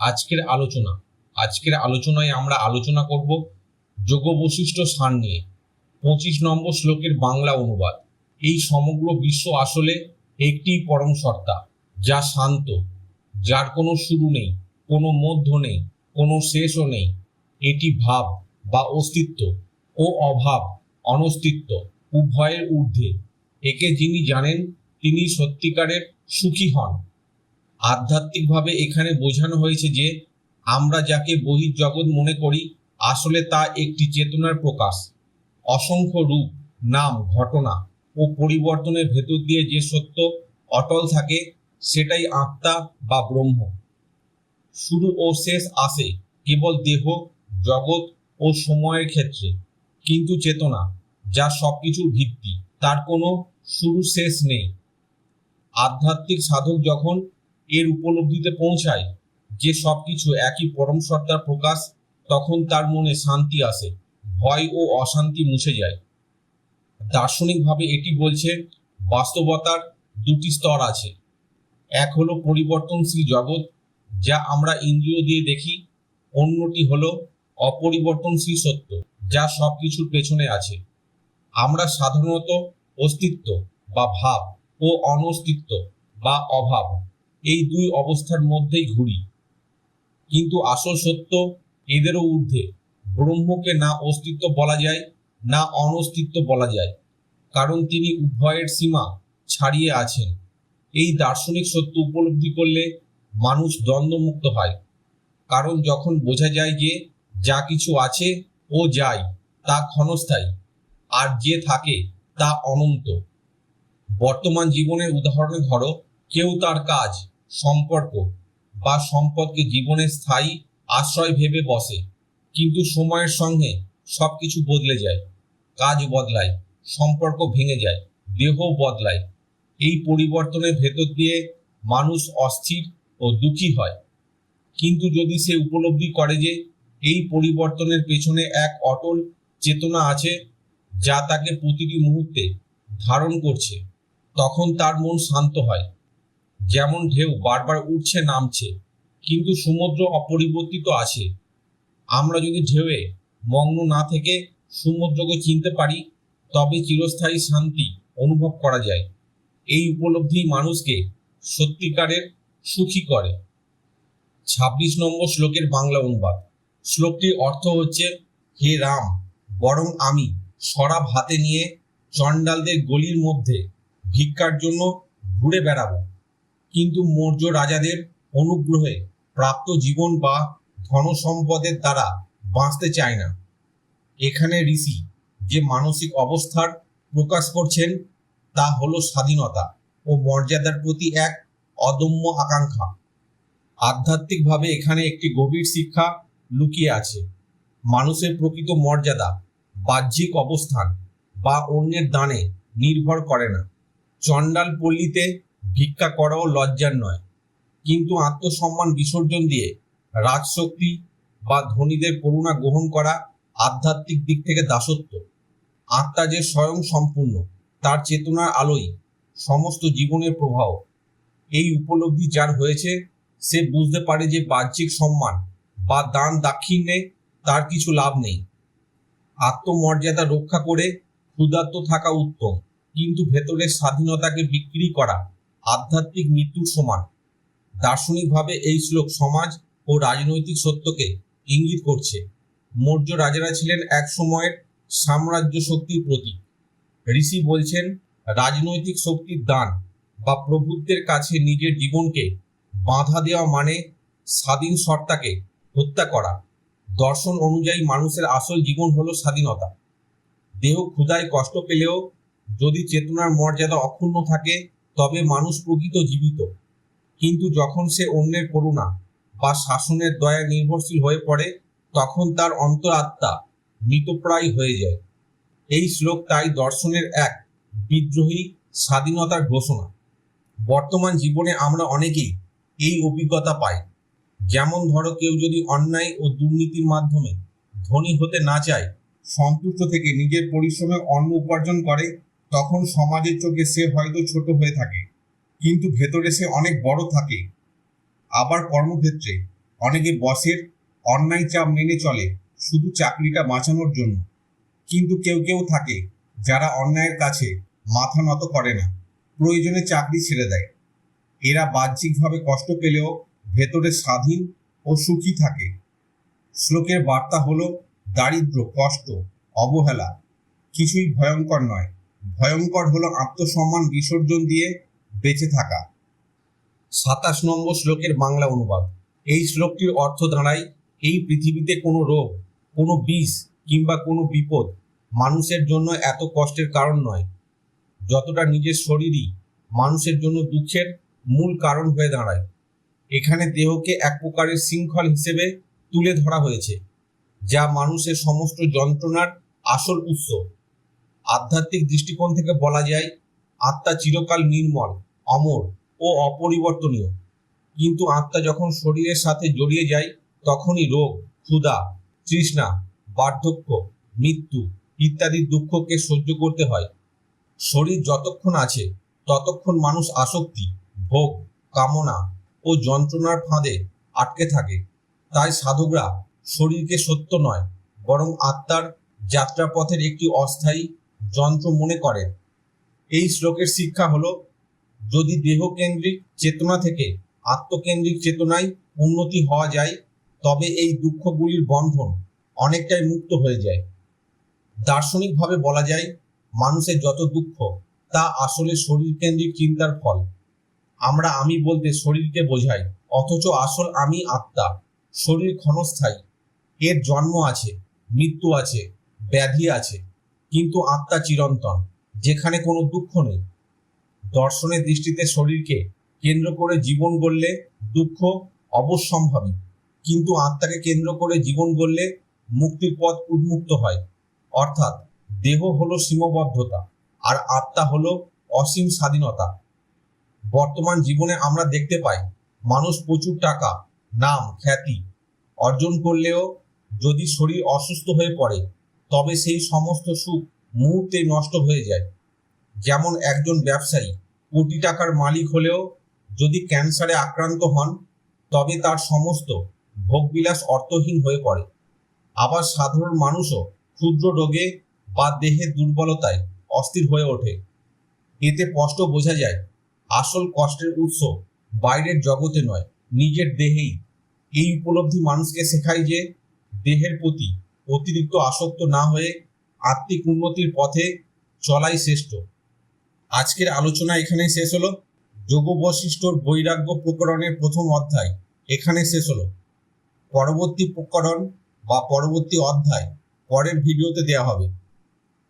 আজকের আলোচনা। আজকের আলোচনায় আমরা আলোচনা করব যোগ বৈশিষ্ট্য সার নিয়ে। পঁচিশ নম্বর শ্লোকের বাংলা অনুবাদ। এই সমগ্র বিশ্ব আসলে একটি পরম সত্তা, যা শান্ত, যার কোনো শুরু নেই, কোনো মধ্য নেই, কোনো শেষও নেই। এটি ভাব বা অস্তিত্ব ও অভাব, অনস্তিত্ব, উভয়ের ঊর্ধ্বে। একে যিনি জানেন, তিনি সত্যিকারের সুখী হন। আধ্যাত্মিকভাবে এখানে বোঝানো হয়েছে যে আমরা যাকে বহির্জগৎ মনে করি, আসলে তা একটি চেতনার প্রকাশ। অসংখ্য রূপ, নাম, ঘটনা ও পরিবর্তনের ভেতর দিয়ে যে সত্য অটল থাকে, সেটাই আত্মা বা ব্রহ্ম। শুরু ও শেষ আসে কেবল দেহ, জগৎ ও সময়ের ক্ষেত্রে। কিন্তু চেতনা, যা সবকিছুর ভিত্তি, তার কোনো শুরু শেষ নেই। আধ্যাত্মিক সাধক যখন এর উপলব্ধিতে পৌঁছায়। যে সবকিছু একই পরম সত্তার প্রকাশ, তখন তার মনে শান্তি আসে, ভয় ও অশান্তি মুছে যায়। দার্শনিকভাবে এটি বলছে, বাস্তবতার দুটি স্তর আছে। এক হলো পরিবর্তনশীল জগৎ, যা আমরা ইন্দ্রিয় দিয়ে দেখি। অন্যটি হলো অপরিবর্তনশীল সত্য, যা সবকিছুর পেছনে আছে। আমরা সাধারণত অস্তিত্ব বা ভাব ও অনস্তিত্ব বা অভাব এই দুই অবস্থার মধ্যেই ঘুরি। কিন্তু আসল সত্য, এদেরও ঊর্ধ্বে। ব্রহ্মকে না অস্তিত্ব বলা যায়, না অনস্তিত্ব বলা যায়। কারণ তিনি উভয়ের সীমা ছাড়িয়ে আছেন। এই দার্শনিক সত্য উপলব্ধি করলে মানুষ দ্বন্দ্বমুক্ত হয়। কারণ যখন বোঝা যায় যে যা কিছু আছে ও যায়, তা ক্ষণস্থায়ী, আর যে থাকে তা অনন্ত। বর্তমান জীবনের উদাহরণে ধরো, কেউ তার কাজ সম্পর্ক বা সম্পদকে জীবনের স্থায়ী আশ্রয় ভেবে বসে, কিন্তু সময়ের সঙ্গে সব কিছু বদলে যায় কাজ বদলায়, সম্পর্ক ভেঙে যায় দেহ বদলায়। এই পরিবর্তনের ভেতর দিয়ে মানুষ অস্থির ও দুঃখী হয়। কিন্তু যদি সে উপলব্ধি করে যে এই পরিবর্তনের পেছনে এক অটল চেতনা আছে, যা তাকে প্রতিটি মুহূর্তে ধারণ করছে, তখন তার মন শান্ত হয়। যেমন ঢেউ বারবার উঠছে নামছে, কিন্তু সমুদ্র অপরিবর্তিত আছে। আমরা যদি ঢেউয়ে মগ্ন না থেকে সমুদ্রকে চিনতে পারি, তবে চিরস্থায়ী শান্তি অনুভব করা যায়। এই উপলব্ধি মানুষকে সত্যিকারের সুখী করে। ছাব্বিশ নম্বর শ্লোকের বাংলা অনুবাদ। শ্লোকটির অর্থ হচ্ছে, হে রাম, বরং আমি সরাব হাতে নিয়ে চণ্ডালদের গলির মধ্যে ভিক্ষার জন্য ঘুরে বেড়াবো। কিন্তু মৌর্য রাজাদের অনুগ্রহে প্রাপ্ত জীবন বা ধনসম্পদের দ্বারা বাঁচতে চায় না। এখানে ঋষি যে মানসিক অবস্থার প্রকাশ করছেন, তা হলো স্বাধীনতা ও মর্যাদার প্রতি এক অদম্য আকাঙ্ক্ষা। আধ্যাত্মিকভাবে এখানে একটি গভীর শিক্ষা লুকিয়ে আছে। মানুষের প্রকৃত মর্যাদা, বাহ্যিক অবস্থান বা অন্যের দানে নির্ভর করে না। চণ্ডাল পল্লীতে ভিক্ষা করাও লজ্জার নয়। কিন্তু আত্মসম্মান বিসর্জন দিয়ে রাজশক্তি বা ধনীদের করুণা গ্রহণ করা আধ্যাত্মিক দিক থেকে দাসত্ব। আত্মা যে স্বয়ং সম্পূর্ণ, তার চেতনার আলোই সমস্ত জীবনের প্রভাব। এই উপলব্ধি যার হয়েছে, সে বুঝতে পারে যে বাহ্যিক সম্মান বা দান দাক্ষিণ্যে তার কিছু লাভ নেই। আত্মমর্যাদা রক্ষা করে ক্ষুধার্ত থাকা উত্তম, কিন্তু ভেতরের স্বাধীনতাকে বিক্রি করা আধ্যাত্মিক মৃত্যুর সমান। দার্শনিকভাবে এই শ্লোক সমাজ ও রাজনৈতিক সত্যকে ইঙ্গিত করছে। মৌর্য রাজারা ছিলেন এক সময়ের সাম্রাজ্য শক্তির প্রতীক। ঋষি বলছেন, রাজনৈতিক শক্তির দান বা প্রভুত্বের কাছে নিজের জীবনকে বাধা দেওয়া মানে স্বাধীন সত্তাকে হত্যা করা। দর্শন অনুযায়ী মানুষের আসল জীবন হলো স্বাধীনতা। দেহ ক্ষুধায় কষ্ট পেলেও যদি চেতনার মর্যাদা অক্ষুণ্ণ থাকে তবে মানুষ প্রকৃত জীবিত। কিন্তু যখন সে অন্যের করুণা বা শাসনের দয়া নির্ভরশীল হয়ে পড়ে, তখন তার অন্তরাত্মা মৃতপ্রায় হয়ে যায়। এই শ্লোক তাই দর্শনের এক বিদ্রোহী স্বাধীনতার ঘোষণা। বর্তমান জীবনে আমরা অনেকেই এই অভিজ্ঞতা পাই। যেমন ধরো কেউ যদি অন্যায় ও দুর্নীতির মাধ্যমে ধনী হতে না চায়, সন্তুষ্ট থেকে নিজের পরিশ্রমে অন্ন উপার্জন করে তখন সমাজের চোখে সে হয়তো ছোট হয়ে থাকে, কিন্তু ভেতরে সে অনেক বড় থাকে। আবার কর্মক্ষেত্রে অনেকে বসের অন্যায় চাপ মেনে চলে শুধু চাকরিটা বাঁচানোর জন্য, কিন্তু কেউ কেউ থাকে যারা অন্যায়ের কাছে মাথা নত করে না, প্রয়োজনে চাকরি ছেড়ে দেয়। এরা বাহ্যিকভাবে কষ্ট পেলেও ভেতরে স্বাধীন ও সুখী থাকে। শ্লোকের বার্তা হলো দারিদ্র কষ্ট, অবহেলা কিছুই ভয়ঙ্কর নয়। ভয়ঙ্কর হলো আত্মসম্মান বিসর্জন দিয়ে বেঁচে থাকা। সাতাশ নম্বর শ্লোকের বাংলা অনুবাদ। এই শ্লোকটির অর্থ দাঁড়ায়, এই পৃথিবীতে কোনো রোগ, কোনো বিষ কিংবা কোনো বিপদ মানুষের জন্য এত কষ্টের কারণ নয়। যতটা নিজের শরীরই মানুষের জন্য দুঃখের মূল কারণ হয়ে দাঁড়ায়। এখানে দেহকে এক প্রকারের শৃঙ্খল হিসেবে তুলে ধরা হয়েছে, যা মানুষের সমস্ত যন্ত্রণার আসল উৎস। আধ্যাত্মিক দৃষ্টিকোণ থেকে বলা যায়, আত্মা চিরকাল নির্মল, অমর ও অপরিবর্তনীয়। কিন্তু আত্মা যখন শরীরের সাথে জড়িয়ে যায়, তখনই রোগ, ক্ষুধা, তৃষ্ণা, বার্ধক্য, মৃত্যু ইত্যাদি দুঃখকে সহ্য করতে হয়। শরীর যতক্ষণ আছে, ততক্ষণ মানুষ আসক্তি, ভোগ, কামনা ও যন্ত্রণার ফাঁদে আটকে থাকে। তাই সাধকরা শরীরকে সত্য নয়, বরং আত্মার যাত্রাপথের একটি অস্থায়ী যন্ত্র মনে করেন এই শ্লোকের শিক্ষা হলো, যদি দেহকেন্দ্রিক চেতনা থেকে আত্মকেন্দ্রিক চেতনায় উন্নতি হওয়া যায়, তবে এই দুঃখগুলির বন্ধন অনেকটাই মুক্ত হয়ে যায়। দার্শনিকভাবে বলা যায়, মানুষের যত দুঃখ, তা আসলে শরীরকেন্দ্রিক চিন্তার ফল। আমরা আমি বলতে শরীরকে বোঝাই, অথচ আসল আমি আত্মা, শরীর ক্ষণস্থায়ী। এর জন্ম আছে, মৃত্যু আছে, ব্যাধি আছে। কিন্তু আত্মা চিরন্তন, যেখানে কোনো দুঃখ নেই। দর্শনের দৃষ্টিতে শরীরকে কেন্দ্র করে জীবন গড়লে দুঃখ অবশ্যম্ভাবী কিন্তু আত্মাকে কেন্দ্র করে জীবন গড়লে মুক্তির পথ উন্মুক্ত হয়। অর্থাৎ দেহ হলো সীমাবদ্ধতা, আর আত্মা হলো অসীম স্বাধীনতা। বর্তমান জীবনে আমরা দেখতে পাই, মানুষ প্রচুর টাকা, নাম, খ্যাতি অর্জন করলেও যদি শরীর অসুস্থ হয়ে পড়ে তবে সেই সমস্ত সুখ মুহূর্তে নষ্ট হয়ে যায়। যেমন একজন ব্যবসায়ী কোটি টাকার মালিক হলেও যদি ক্যান্সারে আক্রান্ত হন, তবে তার সমস্ত ভোগবিলাস অর্থহীন হয়ে পড়ে। আবার সাধারণ মানুষও ক্ষুদ্র রোগে বা দেহের দুর্বলতায় অস্থির হয়ে ওঠে। এতে স্পষ্ট বোঝা যায়, আসল কষ্টের উৎস বাইরের জগতে নয়, নিজের দেহেই। এই উপলব্ধি মানুষকে শেখায় যে, দেহের প্রতি অতিরিক্ত আসক্ত না হয়ে আত্মিক উন্নতির পথে চলাই শ্রেষ্ঠ। আজকের আলোচনা এখানে শেষ হলো। যোগ বৈশিষ্ট্যর বৈরাগ্য প্রকরণের প্রথম অধ্যায় এখানে শেষ হলো। পরবর্তী প্রকরণ বা পরবর্তী অধ্যায় পরের ভিডিওতে দেওয়া হবে।